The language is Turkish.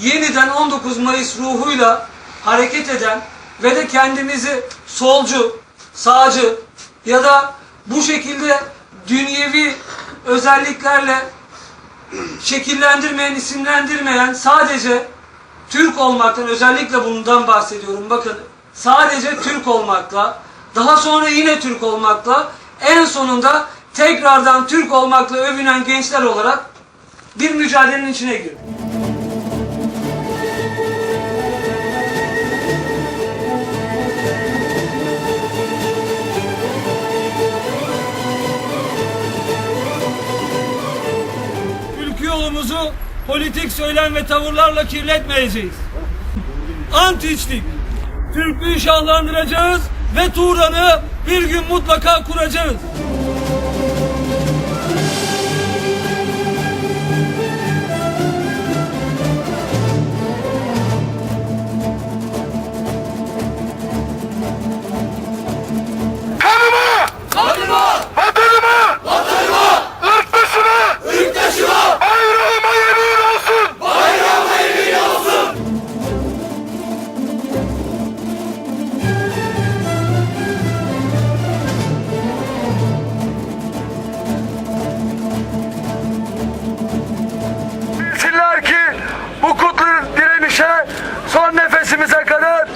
yeniden 19 Mayıs ruhuyla hareket eden ve de kendimizi solcu, sağcı ya da bu şekilde dünyevi özelliklerle şekillendirmeyen, isimlendirmeyen sadece Türk olmaktan özellikle bundan bahsediyorum. Bakın sadece Türk olmakla daha sonra yine Türk olmakla en sonunda tekrardan Türk olmakla övünen gençler olarak bir mücadelenin içine giriyor. Yolumuzu politik söylem ve tavırlarla kirletmeyeceğiz. Anti-içlik, Türklüğü şahlandıracağız ve Turan'ı bir gün mutlaka kuracağız. sesimize kadar.